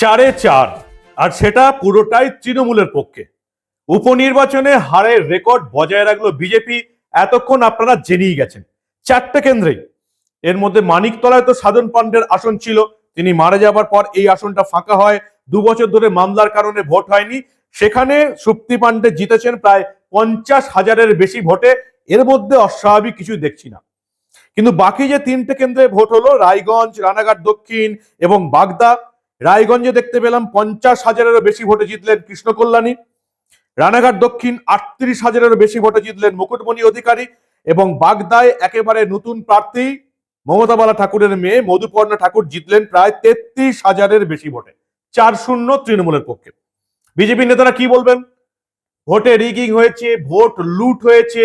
চারে চার, আর সেটা পুরোটাই তৃণমূলের পক্ষে। উপনির্বাচনে হারের রেকর্ড বজায় রাখল বিজেপি, এতক্ষণ আপনারা জেনেই গেছেন। চারটে কেন্দ্রেই। এর মধ্যে মানিকতলায় তো সাধন পাণ্ডের আসন ছিল, তিনি মারা যাবার পর এই আসনটা ফাঁকা হয়, দু বছর ধরে মামলার কারণে ভোট হয়নি। সেখানে সুপ্তি পাণ্ডে জিতেছেন প্রায় পঞ্চাশ হাজারের বেশি ভোটে, এর মধ্যে অস্বাভাবিক কিছু দেখছি না। কিন্তু বাকি যে তিনটে কেন্দ্রে ভোট হলো, রায়গঞ্জ, রানাঘাট দক্ষিণ এবং বাগদা রায়গঞ্জে দেখতে পেলাম পঞ্চাশ হাজারেরও বেশি ভোটে জিতলেন কৃষ্ণ কল্যাণী। রানাঘাট দক্ষিণ আটত্রিশ হাজারেরও বেশি ভোটে জিতলেন মুকুটমণি অধিকারী এবং বাগদায় একেবারে নতুন প্রার্থী মমতাবালা ঠাকুরের মেয়ে মধুপর্ণা ঠাকুর জিতলেন প্রায় তেত্রিশ হাজারের বেশি ভোটে, চার শূন্য তৃণমূলের পক্ষে। বিজেপি নেতারা কি বলবেন? ভোটে রিগিং হয়েছে, ভোট লুট হয়েছে,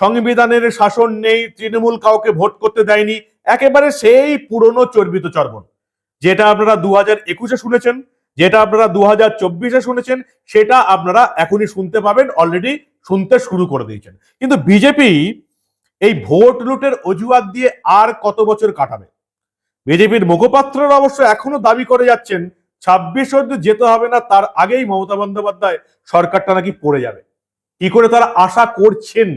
সংবিধানের শাসন নেই, তৃণমূল কাউকে ভোট করতে দেয়নি, একেবারে সেই পুরনো চর্বিত চর্বণ। যেটা আপনারা দু হাজার একুশে শুনেছেন, যেটা আপনারা দু হাজার চব্বিশে শুনেছেন, সেটা আপনারা এখনই শুনতে পাবেন অলরেডি শুনতে শুরু করে দিয়েছেন। কিন্তু বিজেপি এই ভোট লুটের অজুহাত দিয়ে আর কত বছর কাটাবে? বিজেপির মুখপাত্ররা অবশ্য এখনও দাবি করে যাচ্ছেন, ছাব্বিশ যেতে হবে না, তার আগেই মমতা বন্দ্যোপাধ্যায় সরকারটা নাকি পড়ে যাবে। কি করে তারা আশা করছেন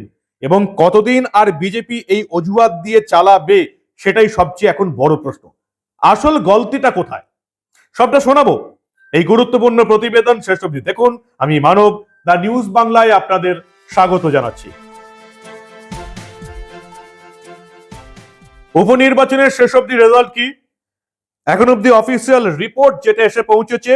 এবং কতদিন আর বিজেপি এই অজুহাত দিয়ে চালাবে, সেটাই সবচেয়ে এখন বড় প্রশ্ন। আসল গলতিটা কোথায়? সবটা শোনাবো। এই গুরুত্বপূর্ণ প্রতিবেদন শেষ অবধি দেখুন। আমি মানব দা নিউজ বাংলায় আপনাদের স্বাগত জানাচ্ছি। উপনির্বাচনের শেষ অবধি রেজাল্ট কি? এখন অবধি অফিসিয়াল রিপোর্ট যেটা এসে পৌঁছেছে,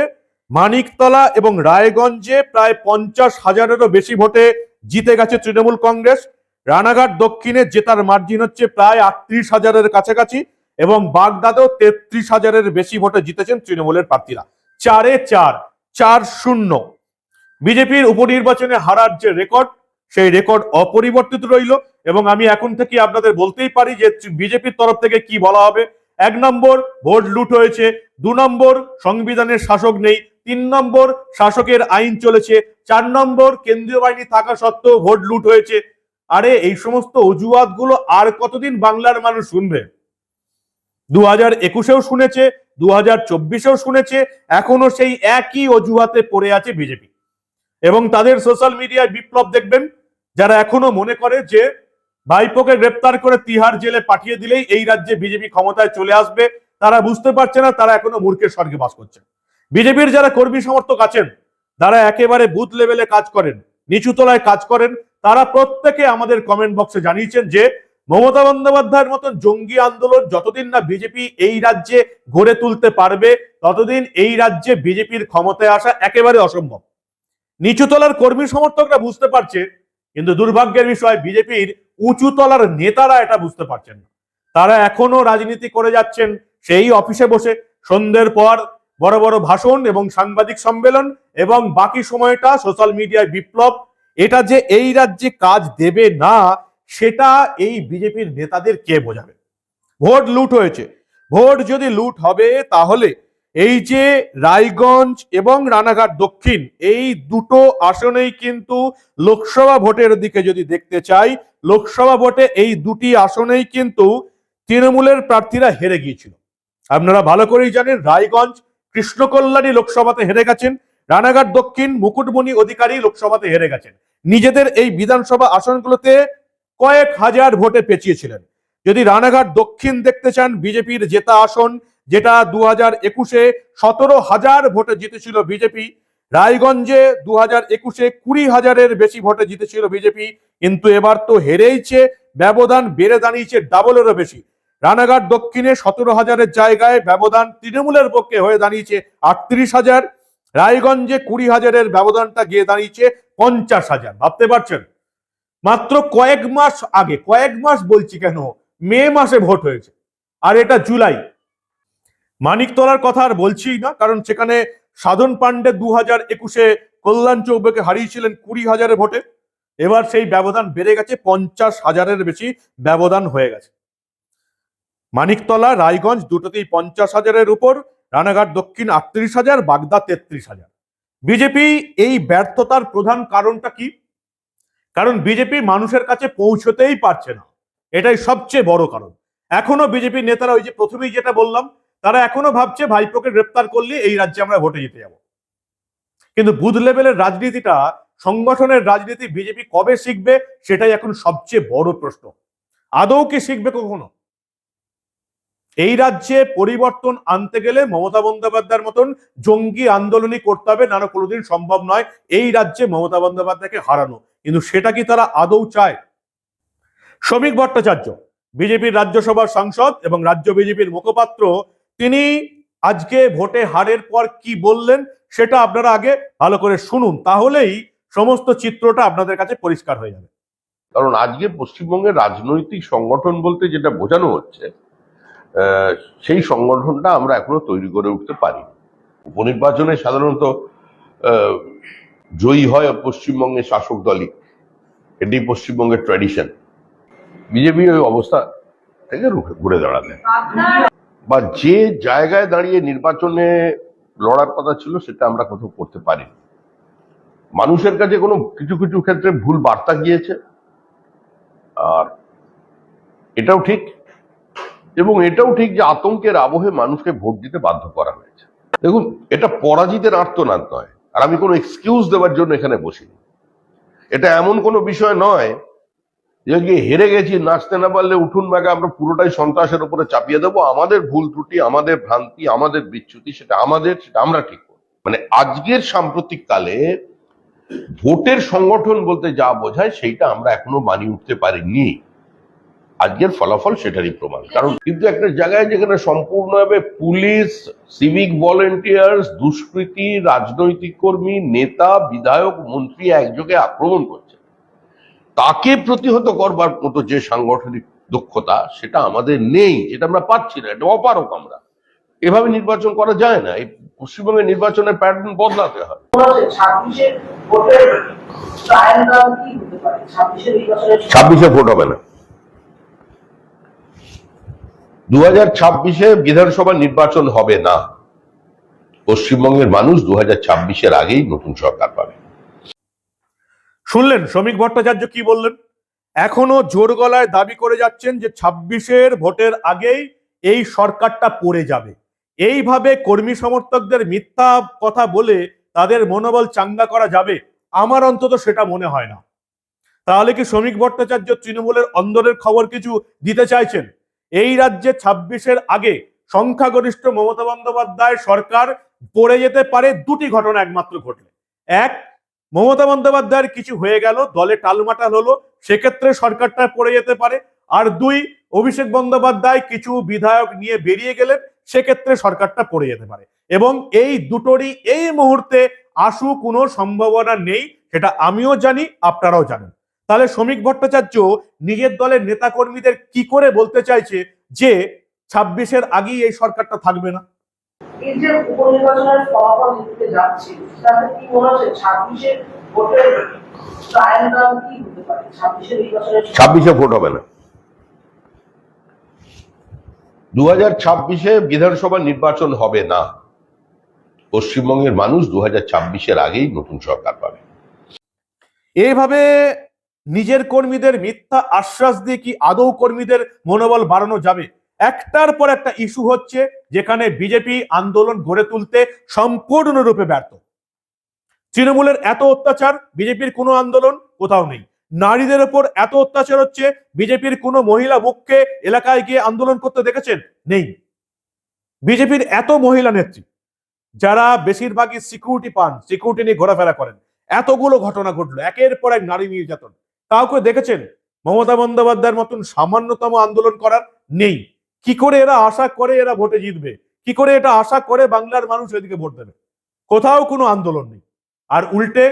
মানিকতলা এবং রায়গঞ্জে প্রায় পঞ্চাশ হাজারেরও বেশি ভোটে জিতে গেছে তৃণমূল কংগ্রেস। রানাঘাট দক্ষিণে জেতার মার্জিন হচ্ছে প্রায় আটত্রিশ হাজারের কাছাকাছি। এবং বাগদাদেও তেত্রিশ হাজারের বেশি ভোটে জিতেছেন তৃণমূলের প্রার্থীরা। চারে চার চার শূন্য। বিজেপির উপনির্বাচনে হারার যে রেকর্ড, সেই রেকর্ড অপরিবর্তিত রইল এবং আমি এখন থেকে আপনাদের বলতেই পারি যে বিজেপির তরফ থেকে কি বলা হবে। এক নম্বর, ভোট লুট হয়েছে। দু নম্বর, সংবিধানের শাসক নেই। তিন নম্বর, শাসকের আইন চলেছে। চার নম্বর, কেন্দ্রীয় বাহিনী থাকা সত্ত্বেও ভোট লুট হয়েছে। আরে, এই সমস্ত অজুহাতগুলো আর কতদিন বাংলার মানুষ শুনবে? দু হাজার একুশেও শুনেছে দু হাজার চব্বিশেও শুনেছে, এখনও সেই একই অজুহাতে পড়ে আছে বিজেপি। এবং তাদের সোশ্যাল মিডিয়ায় বিপ্লব দেখবেন, যারা এখনও মনে করে যে ভাইপোকে গ্রেপ্তার করে তিহার জেলে পাঠিয়ে দিলেই এই রাজ্যে বিজেপি ক্ষমতায় চলে আসবে, তারা বুঝতে পারছে না, তারা এখনও মূর্খের স্বর্গে বাস করছে। বিজেপির যারা কর্মী সমর্থক আছেন, তারা একেবারে বুথ লেভেলে কাজ করেন নিচু তলায় কাজ করেন, তারা প্রত্যেকে আমাদের কমেন্ট বক্সে জানিয়েছেন যে মমতা বন্দ্যোপাধ্যায়ের মতন জঙ্গি আন্দোলন যতদিন না বিজেপি এই রাজ্যে গড়ে তুলতে পারবে, ততদিন এই রাজ্যে বিজেপির ক্ষমতায় আসা একেবারে অসম্ভব। নিচুতলার কর্মী সমর্থকরা বুঝতে পারছে, কিন্তু দুর্ভাগ্যের বিষয়, বিজেপির উঁচুতলার নেতারা এটা বুঝতে পারছেন না। তারা এখনও রাজনীতি করে যাচ্ছেন সেই অফিসে বসে। সন্ধ্যের পর বড় বড় ভাষণ এবং সাংবাদিক সম্মেলন এবং বাকি সময়টা সোশ্যাল মিডিয়ায় বিপ্লব। এটা যে এই রাজ্যে কাজ দেবে না সেটা এই বিজেপির নেতাদের কে বোঝাবে? ভোট লুট হয়েছে। ভোট যদি লুট হবে, তাহলে এই যে রায়গঞ্জ এবং রানাঘাট দক্ষিণ, এই দুটো আসনেই কিন্তু লোকসভা ভোটের দিকে যদি দেখতে চাই, লোকসভা ভোটে এই দুটি আসনেই কিন্তু তৃণমূলের প্রার্থীরা হেরে গিয়েছিল। আপনারা ভালো করেই জানেন, রায়গঞ্জ কৃষ্ণকল্যাণী লোকসভাতে হেরে গেছেন, রানাঘাট দক্ষিণ মুকুটমণি অধিকারী লোকসভাতে হেরে গেছেন। নিজেদের এই বিধানসভা আসনগুলোতে কয়েক হাজার ভোটে পেঁচিয়েছিলেন। যদি রানাঘাট দক্ষিণ দেখতে চান, বিজেপির জেতা আসন, যেটা দু হাজার একুশে সতেরো হাজার ভোটে জিতেছিল বিজেপি, রায়গঞ্জে দু হাজার একুশে কুড়ি হাজারের বেশি ভোটে জিতেছিল বিজেপি, কিন্তু এবার তো হেরেইছে, ব্যবধান বেড়ে দাঁড়িয়েছে ডাবলেরও বেশি। রানাঘাট দক্ষিণে সতেরো হাজারের জায়গায় ব্যবধান তৃণমূলের পক্ষে হয়ে দাঁড়িয়েছে আটত্রিশ হাজার, রায়গঞ্জে কুড়ি হাজারের ব্যবধানটা গিয়ে দাঁড়িয়েছে পঞ্চাশ হাজার। ভাবতে পারছেন? মাত্র কয়েক মাস আগে, কয়েক মাস বলছি কেন? মে মাসে ভোট হয়েছে, আর এটা জুলাই। মানিকতলার কথা আর বলছি না, কারণ সেখানে সাধন পাণ্ডে দু হাজার একুশে কল্যাণ চৌবেকে হারিয়েছিলেন কুড়ি হাজারের ভোটে। এবার সেই ব্যবধান বেড়ে গেছে, পঞ্চাশ হাজারের বেশি ব্যবধান হয়ে গেছে। মানিকতলা, রায়গঞ্জ দুটোতেই পঞ্চাশ হাজারের উপর, রানাঘাট দক্ষিণ আটত্রিশ হাজার, বাগদা তেত্রিশ হাজার। বিজেপি এই ব্যর্থতার প্রধান কারণটা কি? কারণ বিজেপি মানুষের কাছে পৌঁছতেই পারছে না। এটাই সবচেয়ে বড় কারণ। এখনও বিজেপি নেতারা ওই যে প্রথমেই যেটা বললাম, তারা এখনও ভাবছে ভাইপোকে গ্রেপ্তার করলে এই রাজ্যে আমরা ভোটে জিতে যাব। কিন্তু বুথ লেভেলের রাজনীতিটা, সংগঠনের রাজনীতি বিজেপি কবে শিখবে, সেটাই এখন সবচেয়ে বড় প্রশ্ন। আদৌ কি শিখবে কখনো? এই রাজ্যে পরিবর্তন আনতে গেলে মমতা বন্দ্যোপাধ্যায়ের মতন জঙ্গি আন্দোলনই করতে হবে নানা কোনোদিন সম্ভব নয় এই রাজ্যে মমতা বন্দ্যোপাধ্যায়কে হারানো। কিন্তু সেটা কি তারা আদৌ চায়? শ্রমিক ভট্টাচার্য, বিজেপির রাজ্যসভার সাংসদ এবং রাজ্য বিজেপির মুখপাত্র, তিনি আজকে ভোটে হারের পর কি বললেন সেটা আপনারা আগে ভালো করে শুনুন, তাহলেই সমস্ত চিত্রটা আপনাদের কাছে পরিষ্কার হয়ে যাবে। কারণ আজকে পশ্চিমবঙ্গের রাজনৈতিক সংগঠন বলতে যেটা বোঝানো হচ্ছে সেই সংগঠনটা আমরা এখনও তৈরি করে উঠতে পারি উপনির্বাচনে সাধারণত জয়ী হয় পশ্চিমবঙ্গের শাসক দলই। এটি পশ্চিমবঙ্গের ট্র্যাডিশন বিজেপি ওই অবস্থা থেকে ঘুরে দাঁড়ালে বা যে জায়গায় দাঁড়িয়ে নির্বাচনে লড়ার কথা ছিল, সেটা আমরা কোথাও করতে পারি মানুষের কাছে কোনো কিছু কিছু ক্ষেত্রে ভুল বার্তা গিয়েছে। আর এটাও ঠিক। এবং এটাও ঠিক যে আতঙ্কের আবহে মানুষকে ভোট দিতে বাধ্য করা হয়েছে। দেখুন, এটা পরাজিতের আর্তনাদ নয়। আর আমি কোনো এক্সকিউজ দেওয়ার জন্য এখানে বসিনি। এটা এমন কোনো বিষয় নয় যে হেরে গেছি, নাচতে না পারলে উঠুন ব্যাগে আমরা পুরোটাই সন্ত্রাসের উপরে চাপিয়ে দেবো, আমাদের ভুল ত্রুটি, আমাদের ভ্রান্তি, আমাদের বিচ্যুতি, সেটা আমাদের, সেটা আমরা ঠিক করব। মানে আজকের সাম্প্রতিক কালে ভোটের সংগঠন বলতে যা বোঝায়, সেইটা আমরা এখনও মানিয়ে উঠতে পারিনি। আজকের ফলাফল সেটারই প্রমাণ। কারণ কিন্তু একটা জায়গায় যেখানে সম্পূর্ণভাবে পুলিশ সিভিক ভলেন্টিয়ার্স দুষ্কৃতী রাজনৈতিক কর্মী নেতা বিধায়ক মন্ত্রী একযোগে আক্রমণ করছে। তাকে প্রতিহত করবার মতো যে সাংগঠনিক দক্ষতা সেটা আমাদের নেই যেটা আমরা পাচ্ছি না এটা অপারক আমরা। এভাবে নির্বাচন করা যায় না এই পশ্চিমবঙ্গের নির্বাচনের প্যাটার্ন বদলাতে হয় ছাব্বিশে ভোট হবে না। দু হাজার ছাব্বিশে বিধানসভা নির্বাচন হবে না। পশ্চিমবঙ্গের মানুষ দু হাজার ছাব্বিশের আগেই নতুন সরকার পাবে। শুনলেন, শ্রমিক ভট্টাচার্য কি বললেন? এখনও জোর গলায় দাবি করে যাচ্ছেন যে ছাব্বিশের ভোটের আগেই এই সরকারটা পড়ে যাবে। এইভাবে কর্মী সমর্থকদের মিথ্যা কথা বলে তাদের মনোবল চাঙ্গা করা যাবে, আমার অন্তত সেটা মনে হয় না। তাহলে কি শ্রমিক ভট্টাচার্য তৃণমূলের অন্দরের খবর কিছু দিতে চাইছেন? এই রাজ্যে ছাব্বিশের আগে সংখ্যাগরিষ্ঠ মমতা বন্দ্যোপাধ্যায় সরকার পড়ে যেতে পারে দুটি ঘটনা একমাত্র ঘটলে। এক, মমতা বন্দ্যোপাধ্যায়ের কিছু হয়ে গেল, দলে টালমাটাল হলো, সেক্ষেত্রে সরকারটা পড়ে যেতে পারে। আর দুই, অভিষেক বন্দ্যোপাধ্যায় কিছু বিধায়ক নিয়ে বেরিয়ে গেলেন, সেক্ষেত্রে সরকারটা পড়ে যেতে পারে। এবং এই দুটোরই এই মুহূর্তে আসু কোনো সম্ভাবনা নেই, সেটা আমিও জানি, আপনারাও জানেন। তাহলে শ্রমিক ভট্টাচার্য নিজের দলের নেতাকর্মীদের কি করে বলতে চাইছে যে ছাব্বিশের আগেই এই সরকারটা থাকবে না? এই যে উপনির্বাচনের ফলাফল দিতে যাচ্ছে তাতে কি মনে হচ্ছে ছাব্বিশের ভোটের ট্রায়াল রান কি হতে পারে? ছাব্বিশের নির্বাচনের ছাব্বিশে ভোট হবে না। দু হাজার ছাব্বিশে বিধানসভা নির্বাচন হবে না। পশ্চিমবঙ্গের মানুষ দু হাজার ছাব্বিশের আগেই নতুন সরকার পাবে। এইভাবে নিজের কর্মীদের মিথ্যা আশ্বাস দিয়ে কি আদৌ কর্মীদের মনোবল বাড়ানো যাবে? একটার পর একটা ইস্যু হচ্ছে যেখানে বিজেপি আন্দোলন গড়ে তুলতে সম্পূর্ণরূপে ব্যর্থ। তৃণমূলের এত অত্যাচার, বিজেপির কোনো আন্দোলন কোথাও নেই। নারীদের ওপর এত অত্যাচার হচ্ছে, বিজেপির কোনো মহিলা মুখকে এলাকায় গিয়ে আন্দোলন করতে দেখেছেন? নেই। বিজেপির এত মহিলা নেত্রী, যারা বেশিরভাগই সিকিউরিটি পান সিকিউরিটি নিয়ে ঘোরাফেরা করেন। এতগুলো ঘটনা ঘটলো, একের পর এক নারী নির্যাতন। কাউকে দেখেছেন? মমতা বন্দ্যোপাধ্যায়ের মতন সামান্যতম আন্দোলন করার নেই। কি করে এরা আশা করে এরা ভোটে জিতবে? কি করে এটা আশা করে বাংলার মানুষ এদিকে ভোট দেবে? কোথাও কোনো আন্দোলন নেই। আর উল্টে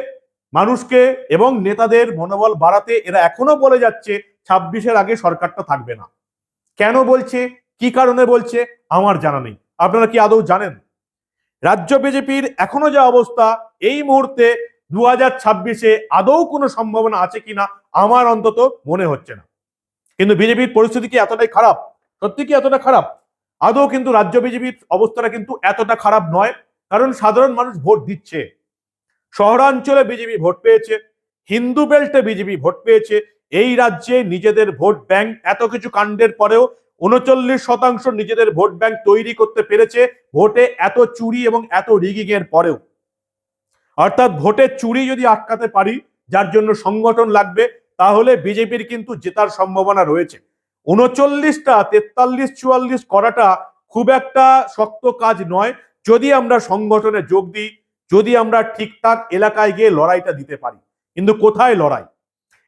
মানুষকে এবং নেতাদের মনোবল বাড়াতে এরা এখনও বলে যাচ্ছে, ছাব্বিশের আগে সরকারটা থাকবে না। কেন বলছে? কি কারণে বলছে? আমার জানা নেই। আপনারা কি আদৌ জানেন? রাজ্য বিজেপির এখনও যা অবস্থা, এই মুহূর্তে দু হাজার ছাব্বিশে আদৌ কোনো সম্ভাবনা আছে কিনা? আমার অন্তত মনে হচ্ছে না। কিন্তু বিজেপির পরিস্থিতি কি এতটাই খারাপ? সত্যি কি এতটা খারাপ? আদৌ কিন্তু রাজ্য বিজেপির অবস্থাটা কিন্তু এতটা খারাপ নয়, কারণ সাধারণ মানুষ ভোট দিচ্ছে। শহরাঞ্চলে বিজেপি ভোট পেয়েছে, হিন্দু বেল্টে বিজেপি ভোট পেয়েছে, এই রাজ্যে নিজেদের ভোট ব্যাংক এত কিছু কাণ্ডের পরেও উনচল্লিশ শতাংশ নিজেদের ভোট ব্যাংক তৈরি করতে পেরেছে, ভোটে এত চুরি এবং এত রিগিং এর পরেও। অর্থাৎ ভোটে চুরি যদি আটকাতে পারি যার জন্য সংগঠন লাগবে, তাহলে বিজেপির কিন্তু জেতার সম্ভাবনা রয়েছে। উনচল্লিশটা, তেতাল্লিশ, চুয়াল্লিশ করাটা খুব একটা শক্ত কাজ নয়। যদি আমরা সংগঠনে যোগ দিই, যদি আমরা ঠিকঠাক এলাকায় গিয়ে লড়াইটা দিতে পারি। কিন্তু কোথায় লড়াই?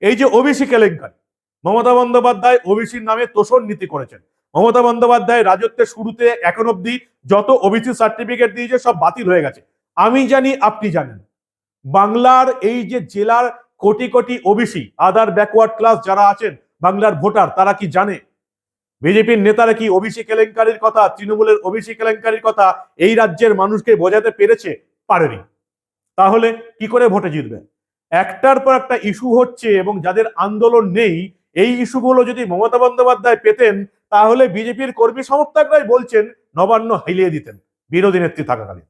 এই যে ওবিসি কেলেঙ্কারি। মমতা বন্দ্যোপাধ্যায় ওবিসির নামে তোষণ নীতি করেছেন। মমতা বন্দ্যোপাধ্যায় রাজত্বের শুরুতে এখন অব্দি যত ওবিসি সার্টিফিকেট দিয়েছে সব বাতিল হয়ে গেছে। আমি জানি, আপনি জানেন। বাংলার এই যে জেলার কোটি কোটি ওবিসি আদার ব্যাকওয়ার্ড ক্লাস যারা আছেন, বাংলার ভোটার, তারা কি জানে? বিজেপির নেতারা কি ওবিসি কেলেঙ্কারির কথা, তৃণমূলের ওবিসি কেলেঙ্কারির কথা এই রাজ্যের মানুষকে বোঝাতে পেরেছে? পারেনি। তাহলে কি করে ভোটে জিতবে? একটার পর একটা ইস্যু হচ্ছে এবং যাদের আন্দোলন নেই, এই ইস্যুগুলো যদি মমতা বন্দ্যোপাধ্যায় পেতেন, তাহলে বিজেপির কর্মী সমর্থকরাই বলছেন, নবান্ন হাইলিয়ে দিতেন। বিরোধী নেত্রী থাকাকালীন।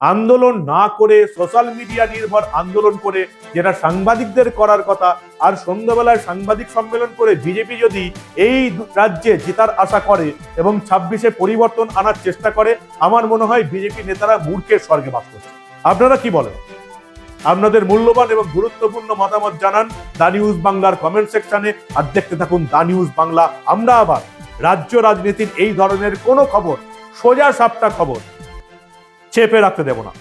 আন্দোলন না করে সোশ্যাল মিডিয়া নির্ভর আন্দোলন করে, যেটা সাংবাদিকদের করার কথা, আর সন্ধ্যাবেলায় সাংবাদিক সম্মেলন করে বিজেপি যদি এই রাজ্যে জেতার আশা করে এবং ছাব্বিশে পরিবর্তন আনার চেষ্টা করে, আমার মনে হয় বিজেপি নেতারা মূর্খের স্বর্গে বাস করছে। আপনারা কি বলেন? আপনাদের মূল্যবান এবং গুরুত্বপূর্ণ মতামত জানান দা নিউজ বাংলার কমেন্ট সেকশনে আর দেখতে থাকুন দা নিউজ বাংলা। আমরা আবার রাজ্য রাজনীতির এই ধরনের কোনো খবর, সোজা সাপটা খবর চেপে রাখতে দেব না।